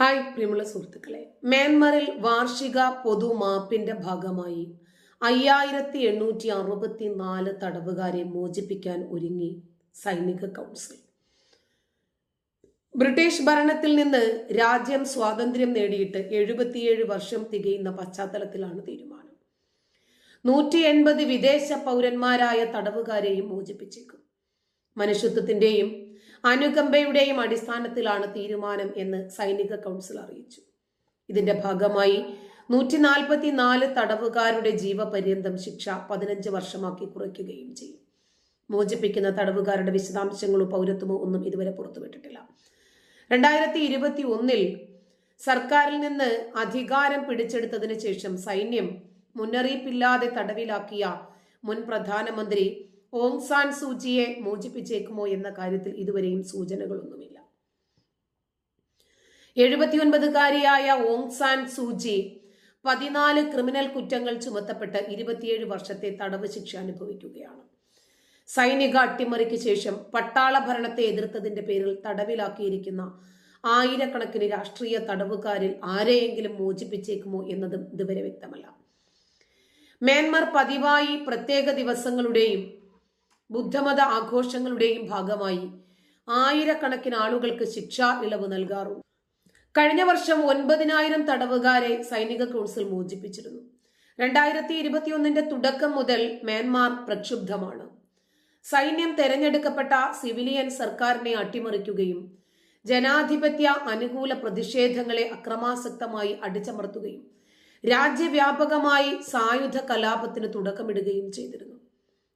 Hi പ്രിയമുള്ള സുഹൃത്തുക്കളെ. മ്യാൻമറിൽ വാർഷിക പൊതു മാപ്പിന്റെ ഭാഗമായി അയ്യായിരത്തി എണ്ണൂറ്റി അറുപത്തി നാല് തടവുകാരെ മോചിപ്പിക്കാൻ ഒരുങ്ങി സൈനിക കൗൺസിൽ. ബ്രിട്ടീഷ് ഭരണത്തിൽ നിന്ന് രാജ്യം സ്വാതന്ത്ര്യം നേടിയിട്ട് എഴുപത്തിയേഴ് വർഷം തികയുന്ന പശ്ചാത്തലത്തിലാണ് തീരുമാനം. നൂറ്റി എൺപത് വിദേശ പൗരന്മാരായ തടവുകാരെയും മോചിപ്പിച്ചേക്കും. മനുഷ്യത്വത്തിന്റെയും അനുകമ്പയുടെയും അടിസ്ഥാനത്തിലാണ് തീരുമാനം എന്ന് സൈനിക കൗൺസിൽ അറിയിച്ചു. ഇതിന്റെ ഭാഗമായി നൂറ്റി നാൽപ്പത്തി നാല് തടവുകാരുടെ ജീവപര്യന്തം ശിക്ഷ പതിനഞ്ച് വർഷമാക്കി കുറയ്ക്കുകയും ചെയ്യും. മോചിപ്പിക്കുന്ന തടവുകാരുടെ വിശദാംശങ്ങളോ പൗരത്വമോ ഒന്നും ഇതുവരെ പുറത്തുവിട്ടിട്ടില്ല. രണ്ടായിരത്തി ഇരുപത്തി ഒന്നിൽ സർക്കാരിൽ നിന്ന് അധികാരം പിടിച്ചെടുത്തതിന് ശേഷം സൈന്യം മുന്നറിയിപ്പില്ലാതെ തടവിലാക്കിയ മുൻ പ്രധാനമന്ത്രി ഓങ് സാൻ സൂചിയെ മോചിപ്പിച്ചേക്കുമോ എന്ന കാര്യത്തിൽ ഇതുവരെയും സൂചനകളൊന്നുമില്ല. എഴുപത്തിയൊൻപതുകാരിയായ ഓങ് സാൻ സൂചി പതിനാല് ക്രിമിനൽ കുറ്റങ്ങൾ ചുമത്തപ്പെട്ട് ഇരുപത്തിയേഴ് വർഷത്തെ തടവ് ശിക്ഷ അനുഭവിക്കുകയാണ്. സൈനിക അട്ടിമറിക്ക് ശേഷം പട്ടാള ഭരണത്തെ എതിർത്തതിന്റെ പേരിൽ തടവിലാക്കിയിരിക്കുന്ന ആയിരക്കണക്കിന് രാഷ്ട്രീയ തടവുകാരിൽ ആരെയെങ്കിലും മോചിപ്പിച്ചേക്കുമോ എന്നതും ഇതുവരെ വ്യക്തമല്ല. മ്യാൻമർ പതിവായി പ്രത്യേക ദിവസങ്ങളുടെയും ബുദ്ധമത ആഘോഷങ്ങളുടെയും ഭാഗമായി ആയിരക്കണക്കിന് ആളുകൾക്ക് ശിക്ഷാ ഇളവ് നൽകാറുണ്ട്. കഴിഞ്ഞ വർഷം ഒൻപതിനായിരം തടവുകാരെ സൈനിക കൗൺസിൽ മോചിപ്പിച്ചിരുന്നു. രണ്ടായിരത്തി ഇരുപത്തിയൊന്നിന്റെ തുടക്കം മുതൽ മ്യാൻമാർ പ്രക്ഷുബ്ധമാണ്. സൈന്യം തെരഞ്ഞെടുക്കപ്പെട്ട സിവിലിയൻ സർക്കാരിനെ അട്ടിമറിക്കുകയും ജനാധിപത്യ അനുകൂല പ്രതിഷേധങ്ങളെ അക്രമാസക്തമായി അടിച്ചമർത്തുകയും രാജ്യവ്യാപകമായി സായുധ കലാപത്തിന് തുടക്കമിടുകയും ചെയ്തിരുന്നു.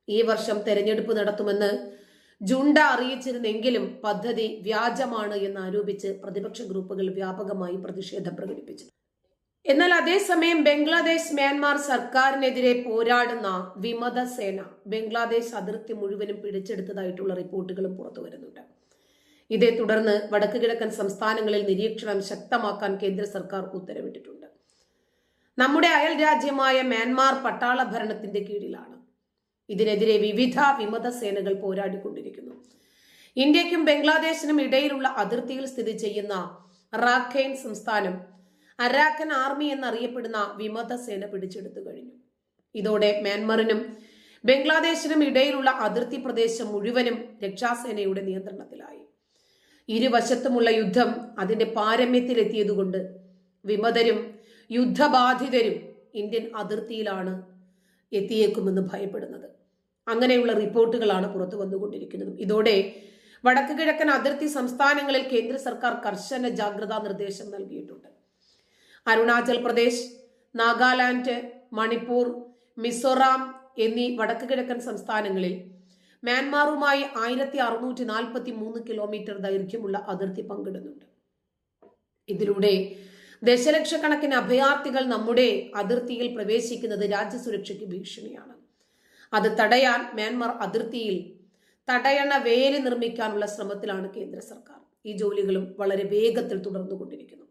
ഈ വർഷം തെരഞ്ഞെടുപ്പ് നടത്തുമെന്ന് ജുണ്ട അറിയിച്ചിരുന്നെങ്കിലും പദ്ധതി വ്യാജമാണ് എന്ന് ആരോപിച്ച് പ്രതിപക്ഷ ഗ്രൂപ്പുകൾ വ്യാപകമായി പ്രതിഷേധം പ്രകടിപ്പിച്ചു. എന്നാൽ അതേസമയം ബംഗ്ലാദേശ് മ്യാൻമാർ സർക്കാരിനെതിരെ പോരാടുന്ന വിമത സേന ബംഗ്ലാദേശ് അതിർത്തി മുഴുവനും പിടിച്ചെടുത്തതായിട്ടുള്ള റിപ്പോർട്ടുകളും പുറത്തു വരുന്നുണ്ട്. ഇതേ തുടർന്ന് വടക്കു കിഴക്കൻ സംസ്ഥാനങ്ങളിൽ നിരീക്ഷണം ശക്തമാക്കാൻ കേന്ദ്ര സർക്കാർ ഉത്തരവിട്ടിട്ടുണ്ട്. നമ്മുടെ അയൽ രാജ്യമായ മ്യാൻമാർ പട്ടാള ഭരണത്തിന്റെ കീഴിലാണ്. ഇതിനെതിരെ വിവിധ വിമത സേനകൾ പോരാടിക്കൊണ്ടിരിക്കുന്നു. ഇന്ത്യക്കും ബംഗ്ലാദേശിനും ഇടയിലുള്ള അതിർത്തിയിൽ സ്ഥിതി ചെയ്യുന്ന റാഖൈൻ സംസ്ഥാനം അരാക്കൻ ആർമി എന്നറിയപ്പെടുന്ന വിമത സേന പിടിച്ചെടുത്തു കഴിഞ്ഞു. ഇതോടെ മ്യാൻമറിനും ബംഗ്ലാദേശിനും ഇടയിലുള്ള അതിർത്തി പ്രദേശം മുഴുവനും രക്ഷാസേനയുടെ നിയന്ത്രണത്തിലായി. ഇരുവശത്തുമുള്ള യുദ്ധം അതിന്റെ പാരമ്യത്തിലെത്തിയതുകൊണ്ട് വിമതരും യുദ്ധബാധിതരും ഇന്ത്യൻ അതിർത്തിയിലാണ് എത്തിയേക്കുമെന്ന് ഭയപ്പെടുന്നത്. അങ്ങനെയുള്ള റിപ്പോർട്ടുകളാണ് പുറത്തു വന്നുകൊണ്ടിരിക്കുന്നത്. ഇതോടെ വടക്ക് കിഴക്കൻ അതിർത്തി സംസ്ഥാനങ്ങളിൽ കേന്ദ്ര സർക്കാർ കർശന ജാഗ്രതാ നിർദ്ദേശം നൽകിയിട്ടുണ്ട്. അരുണാചൽ പ്രദേശ് നാഗാലാൻഡ് മണിപ്പൂർ മിസോറാം എന്നീ വടക്ക് കിഴക്കൻ സംസ്ഥാനങ്ങളിൽ മ്യാൻമാറുമായി ആയിരത്തി അറുന്നൂറ്റി നാൽപ്പത്തി മൂന്ന് കിലോമീറ്റർ ദൈർഘ്യമുള്ള അതിർത്തി പങ്കിടുന്നുണ്ട്. ഇതിലൂടെ ദശലക്ഷക്കണക്കിന് അഭയാർത്ഥികൾ നമ്മുടെ അതിർത്തിയിൽ പ്രവേശിക്കുന്നത് രാജ്യസുരക്ഷയ്ക്ക് ഭീഷണിയാണ്. അത് തടയാൻ മ്യാൻമാർ അതിർത്തിയിൽ തടയണ വേലി നിർമ്മിക്കാനുള്ള ശ്രമത്തിലാണ് കേന്ദ്ര സർക്കാർ. ഈ ജോലികളും വളരെ വേഗത്തിൽ തുടർന്നുകൊണ്ടിരിക്കുന്നു.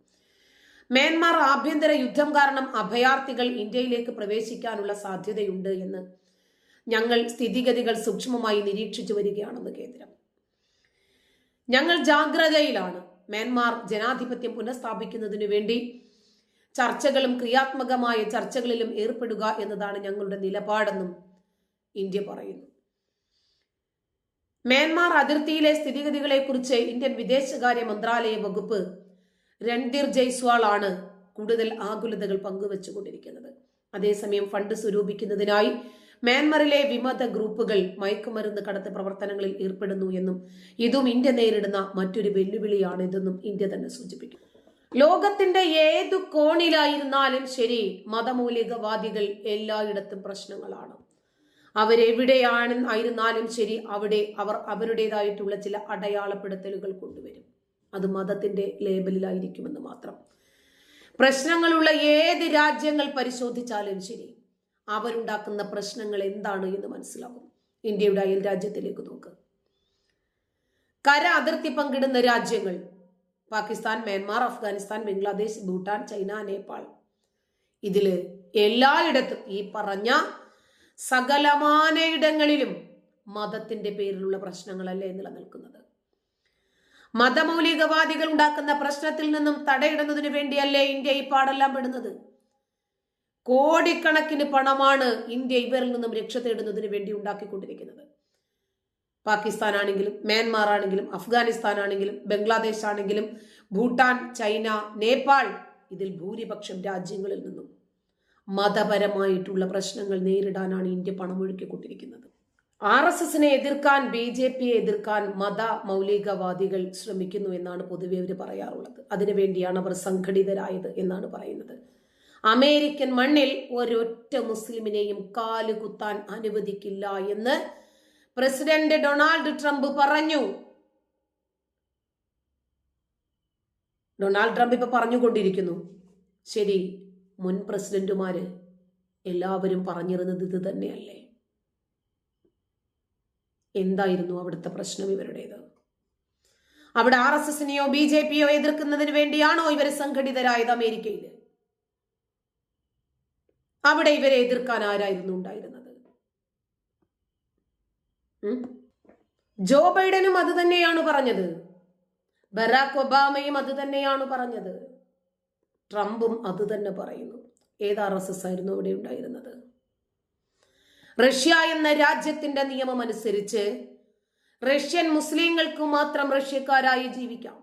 മ്യാൻമാർ ആഭ്യന്തര യുദ്ധം കാരണം അഭയാർത്ഥികൾ ഇന്ത്യയിലേക്ക് പ്രവേശിക്കാനുള്ള സാധ്യതയുണ്ട് എന്ന് ഞങ്ങൾ സ്ഥിതിഗതികൾ സൂക്ഷ്മമായി നിരീക്ഷിച്ചു വരികയാണെന്ന് കേന്ദ്രം. ഞങ്ങൾ ജാഗ്രതയിലാണ് മ്യാൻമാർ ജനാധിപത്യം പുനഃസ്ഥാപിക്കുന്നതിനു വേണ്ടി ചർച്ചകളും ക്രിയാത്മകമായ ചർച്ചകളിലും ഏർപ്പെടുക എന്നതാണ് ഞങ്ങളുടെ നിലപാടെന്നും ഇന്ത്യ പറയുന്നു. മ്യാൻമാർ അതിർത്തിയിലെ സ്ഥിതിഗതികളെക്കുറിച്ച് ഇന്ത്യൻ വിദേശകാര്യ മന്ത്രാലയ വകുപ്പ് രൺധീർ ജയ്സ്വാൾ ആണ് കൂടുതൽ ആകുലതകൾ പങ്കുവച്ചുകൊണ്ടിരിക്കുന്നത്. അതേസമയം ഫണ്ട് സ്വരൂപിക്കുന്നതിനായി മ്യാൻമറിലെ വിമത ഗ്രൂപ്പുകൾ മയക്കുമരുന്ന് കടത്ത് പ്രവർത്തനങ്ങളിൽ ഏർപ്പെടുന്നു എന്നും ഇതും ഇന്ത്യ നേരിടുന്ന മറ്റൊരു വെല്ലുവിളിയാണിതെന്നും ഇന്ത്യ തന്നെ സൂചിപ്പിക്കുന്നു. ലോകത്തിന്റെ ഏതു കോണിലായിരുന്നാലും ശരി മതമൂലികവാദികൾ എല്ലായിടത്തും പ്രശ്നങ്ങളാണ്. അവരെവിടെയാണ് ആയിരുന്നാലും ശരി അവിടെ അവർ അവരുടേതായിട്ടുള്ള ചില അടയാളപ്പെടുത്തലുകൾ കൊണ്ടുവരും. അത് മതത്തിന്റെ ലേബലിലായിരിക്കുമെന്ന് മാത്രം. പ്രശ്നങ്ങളുള്ള ഏത് രാജ്യങ്ങൾ പരിശോധിച്ചാലും ശരി അവരുണ്ടാക്കുന്ന പ്രശ്നങ്ങൾ എന്താണ് എന്ന് മനസ്സിലാകും. ഇന്ത്യയുടെ അയൽ രാജ്യത്തിലേക്ക് നോക്ക്. കര അതിർത്തി പങ്കിടുന്ന രാജ്യങ്ങൾ. Pakistan Myanmar Afghanistan Bangladesh Bhutan China Nepal. ഇതിൽ എല്ലായിടത്തും ഈ പറഞ്ഞ സകലമാനയിടങ്ങളിലും മതത്തിന്റെ പേരിലുള്ള പ്രശ്നങ്ങളല്ലേ നിലനിൽക്കുന്നത്. മതമൗലികവാദികൾ ഉണ്ടാക്കുന്ന പ്രശ്നത്തിൽ നിന്നും തടയിടുന്നതിന് വേണ്ടിയല്ലേ ഇന്ത്യ ഈ പാടെല്ലാം പെടുന്നത്? കോടിക്കണക്കിന് പണമാണ് ഇന്ത്യ ഇവരിൽ നിന്നും രക്ഷ തേടുന്നതിന് വേണ്ടി ഉണ്ടാക്കിക്കൊണ്ടിരിക്കുന്നത്. പാകിസ്ഥാൻ ആണെങ്കിലും മ്യാൻമാർ ആണെങ്കിലും അഫ്ഗാനിസ്ഥാൻ ആണെങ്കിലും ബംഗ്ലാദേശ് ആണെങ്കിലും ഭൂട്ടാൻ ചൈന നേപ്പാൾ ഇതിൽ ഭൂരിപക്ഷം രാജ്യങ്ങളിൽ നിന്നും മതപരമായിട്ടുള്ള പ്രശ്നങ്ങൾ നേരിടാനാണ് ഇന്ത്യ പണമൊഴുക്കിക്കൊണ്ടിരിക്കുന്നത്. ആർ എസ് എസിനെ എതിർക്കാൻ ബി ജെ പിയെ എതിർക്കാൻ മത മൗലികവാദികൾ ശ്രമിക്കുന്നു എന്നാണ് പൊതുവെ അവർ പറയാറുള്ളത്. അതിനുവേണ്ടിയാണ് അവർ സംഘടിതരായത് എന്നാണ് പറയുന്നത്. അമേരിക്കൻ മണ്ണിൽ ഒരൊറ്റ മുസ്ലിമിനെയും കാൽ കുത്താൻ അനുവദിക്കില്ല എന്ന് പ്രസിഡന്റ് ഡൊണാൾഡ് ട്രംപ് പറഞ്ഞു. ഡൊണാൾഡ് ട്രംപ് ഇപ്പൊ പറഞ്ഞുകൊണ്ടിരിക്കുന്നു. ശരി. മുൻ പ്രസിഡന്റുമാര് എല്ലാവരും പറഞ്ഞിരുന്നത് ഇത് തന്നെയല്ലേ? എന്തായിരുന്നു അവിടുത്തെ പ്രശ്നം ഇവരുടേത്? അവിടെ ആർ എസ് എസിനെയോ ബി ജെ പിയോ എതിർക്കുന്നതിന് വേണ്ടിയാണോ ഇവർ സംഘടിതരായത് അമേരിക്കയിൽ അവിടെ ഇവരെ എതിർക്കാൻ ആരായിരുന്നു ഉണ്ടായിരുന്നത്? ജോ ബൈഡനും അത് തന്നെയാണ് പറഞ്ഞത്. ബറാക് ഒബാമയും അത് തന്നെയാണ് പറഞ്ഞത്. ട്രംപും അത് തന്നെ പറയുന്നു. ഏത് ആർ എസ് എസ് ആയിരുന്നു അവിടെ ഉണ്ടായിരുന്നത്? റഷ്യ എന്ന രാജ്യത്തിന്റെ നിയമം അനുസരിച്ച് റഷ്യൻ മുസ്ലിങ്ങൾക്ക് മാത്രം റഷ്യക്കാരായി ജീവിക്കാം.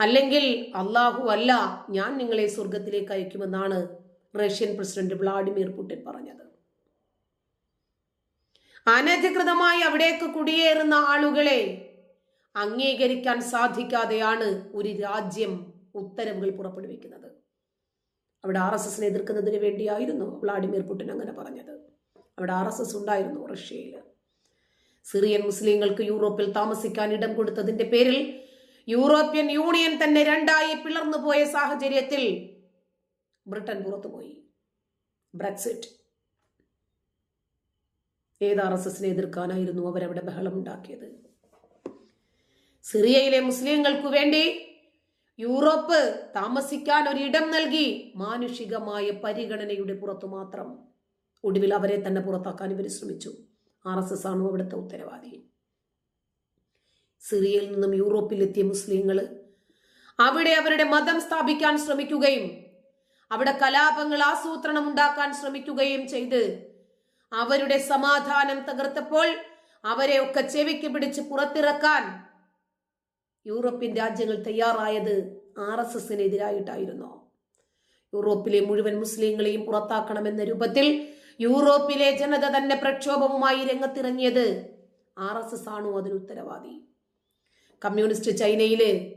അല്ലെങ്കിൽ അള്ളാഹു അല്ല ഞാൻ നിങ്ങളെ സ്വർഗത്തിലേക്ക് അയക്കുമെന്നാണ് റഷ്യൻ പ്രസിഡന്റ് വ്ളാഡിമിർ പുടിൻ പറഞ്ഞത്. അനധികൃതമായി അവിടേക്ക് കുടിയേറുന്ന ആളുകളെ അംഗീകരിക്കാൻ സാധിക്കാതെയാണ് ഒരു രാജ്യം ഉത്തരവുകൾ പുറപ്പെടുവിക്കുന്നത്. അവിടെ ആർ എസ് എസിനെ എതിർക്കുന്നതിന് വേണ്ടിയായിരുന്നു വ്ളാഡിമിർ പുടിൻ അങ്ങനെ പറഞ്ഞത്. അവിടെ ആർ എസ് എസ് ഉണ്ടായിരുന്നു റഷ്യയിൽ സിറിയൻ മുസ്ലിങ്ങൾക്ക് യൂറോപ്പിൽ താമസിക്കാൻ ഇടം കൊടുത്തതിന്റെ പേരിൽ യൂറോപ്യൻ യൂണിയൻ തന്നെ രണ്ടായി പിളർന്നു പോയ സാഹചര്യത്തിൽ ബ്രിട്ടൻ പുറത്തുപോയി. ബ്രെക്സിറ്റ്. ഏത് ആർ എസ് എസിനെ എതിർക്കാനായിരുന്നു അവരവിടെ ബഹളമുണ്ടാക്കിയത്? സിറിയയിലെ മുസ്ലിങ്ങൾക്ക് വേണ്ടി യൂറോപ്പ് താമസിക്കാൻ ഒരിടം നൽകി. മാനുഷികമായ പരിഗണനയുടെ പുറത്തു മാത്രം ഒടുവിൽ അവരെ തന്നെ പുറത്താക്കാൻ ഇവർ ശ്രമിച്ചു. ആർ എസ് എസ് ആണോ അവിടുത്തെ ഉത്തരവാദി. സിറിയയിൽ നിന്നും യൂറോപ്പിലെത്തിയ മുസ്ലിങ്ങൾ അവിടെ അവരുടെ മതം സ്ഥാപിക്കാൻ ശ്രമിക്കുകയും അവിടെ കലാപങ്ങൾ ആസൂത്രണം ഉണ്ടാക്കാൻ ശ്രമിക്കുകയും ചെയ്ത് അവരുടെ സമാധാനം തകർത്തപ്പോൾ അവരെ ഒക്കെ ചെവിക്ക് പിടിച്ച് പുറത്തിറക്കാൻ യൂറോപ്യൻ രാജ്യങ്ങൾ തയ്യാറായത് ആർ എസ് എസിനെതിരായിട്ടായിരുന്നു. യൂറോപ്പിലെ മുഴുവൻ മുസ്ലിങ്ങളെയും പുറത്താക്കണമെന്ന രൂപത്തിൽ യൂറോപ്പിലെ ജനത തന്നെ പ്രക്ഷോഭവുമായി രംഗത്തിറങ്ങിയത് ആർ എസ് എസ് ആണോ അതിന് ഉത്തരവാദി? കമ്മ്യൂണിസ്റ്റ് ചൈനയിലെ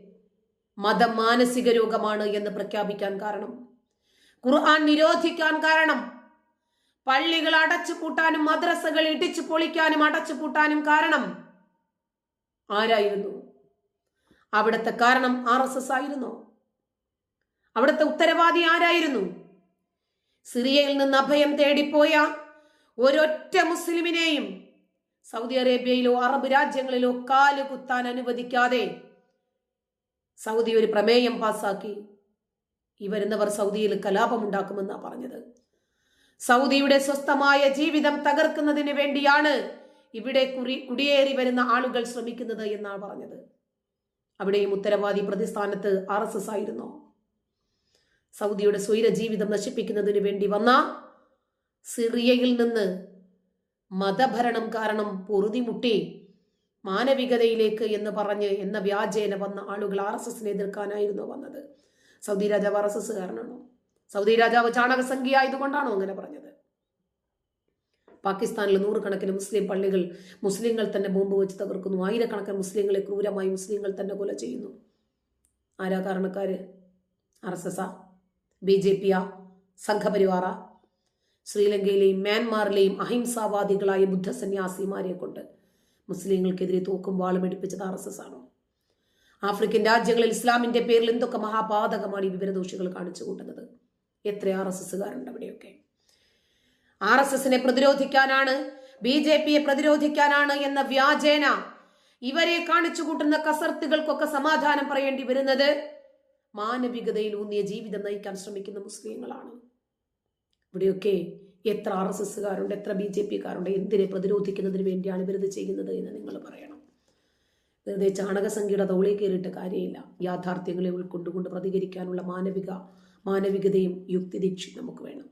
മത മാനസിക രോഗമാണ് എന്ന് പ്രഖ്യാപിക്കാൻ കാരണം. ഖുർആൻ നിരോധിക്കാൻ കാരണം. പള്ളികൾ അടച്ചു പൂട്ടാനും മദ്രസകൾ ഇടിച്ചു പൊളിക്കാനും അടച്ചു പൂട്ടാനും കാരണം ആരായിരുന്നു? അവിടുത്തെ കാരണം ആർ എസ് എസ് ആയിരുന്നോ? അവിടുത്തെ ഉത്തരവാദി ആരായിരുന്നു? സിറിയയിൽ നിന്ന് അഭയം തേടിപ്പോയ ഒരൊറ്റ മുസ്ലിമിനെയും സൗദി അറേബ്യയിലോ അറബ് രാജ്യങ്ങളിലോ കാൽ കുത്താൻ അനുവദിക്കാതെ സൗദി ഒരു പ്രമേയം പാസാക്കി. ഈ വരുന്നവർ സൗദിയിൽ കലാപമുണ്ടാക്കുമെന്നാണ് പറഞ്ഞത്. സൗദിയുടെ സ്വസ്ഥമായ ജീവിതം തകർക്കുന്നതിന് വേണ്ടിയാണ് ഇവിടെ കുടിയേറി വരുന്ന ആളുകൾ ശ്രമിക്കുന്നത് എന്നാണ് പറഞ്ഞത്. അവിടെയും ഉത്തരവാദി പ്രതിസ്ഥാനത്ത് ആർ എസ് എസ് ആയിരുന്നു. സൗദിയുടെ സ്വൈര ജീവിതം നശിപ്പിക്കുന്നതിന് വേണ്ടി വന്ന സിറിയയിൽ നിന്ന് മതഭരണം കാരണം പൊറുതിമുട്ടി മാനവികതയിലേക്ക് എന്ന് പറഞ്ഞ് എന്ന വ്യാജേന വന്ന ആളുകൾ ആർ എസ് എസിനെ എതിർക്കാനായിരുന്നു വന്നത്. സൗദി രാജാവ് ആർ എസ് എസ് കാരണമാണോ സൗദി രാജാവ് ചാണകസംഖ്യ ആയതുകൊണ്ടാണോ അങ്ങനെ പറഞ്ഞത്? പാകിസ്ഥാനിൽ നൂറുകണക്കിന് മുസ്ലിം പള്ളികൾ മുസ്ലിങ്ങൾ തന്നെ ബോംബ് വെച്ച് തകർക്കുന്നു. ആയിരക്കണക്കിന് മുസ്ലിങ്ങളെ ക്രൂരമായി മുസ്ലിങ്ങൾ തന്നെ കൊല ചെയ്യുന്നു. ആരാ കാരണക്കാര്? R S S B J P ആ സംഘപരിവാറ ശ്രീലങ്കയിലെയും മ്യാൻമാറിലെയും അഹിംസാവാദികളായ ബുദ്ധസന്യാസിമാരെ കൊണ്ട് മുസ്ലിങ്ങൾക്കെതിരെ തോക്കും വാളും എടുപ്പിച്ചത് ആർ എസ് എസ് ആണോ. ആഫ്രിക്കൻ രാജ്യങ്ങളിൽ ഇസ്ലാമിന്റെ പേരിൽ എന്തൊക്കെ മഹാപാതകമാണ് ഈ വിവരദോഷികൾ കാണിച്ചു കൂട്ടുന്നത്? എത്ര ആർ എസ് എസ്സുകാരുണ്ട് അവിടെയൊക്കെ? ആർ എസ് എസിനെ പ്രതിരോധിക്കാനാണ് ബി ജെ പിയെ പ്രതിരോധിക്കാനാണ് എന്ന വ്യാജേന ഇവരെ കാണിച്ചു കൂട്ടുന്ന കസർത്തുകൾക്കൊക്കെ സമാധാനം പറയേണ്ടി വരുന്നത് മാനവികതയിൽ ഊന്നിയ ജീവിതം നയിക്കാൻ ശ്രമിക്കുന്ന മുസ്ലിങ്ങളാണ്. ഇവിടെയൊക്കെ എത്ര ആർ എസ് എസ്സുകാരുണ്ട് എത്ര ബി ജെ പിക്കാരുണ്ട് എന്തിനെ പ്രതിരോധിക്കുന്നതിന് വേണ്ടിയാണ് ഇവരിത് ചെയ്യുന്നത് എന്ന് നിങ്ങൾ പറയണം. വെറുതെ ചാണകസംഖ്യയുടെ തോളിൽ കയറിയിട്ട് കാര്യമില്ല. യാഥാർത്ഥ്യങ്ങളെ ഉൾക്കൊണ്ടുകൊണ്ട് പ്രതികരിക്കാനുള്ള മാനവിക മാനവികതയും യുക്തിദീക്ഷയും നമുക്ക് വേണം.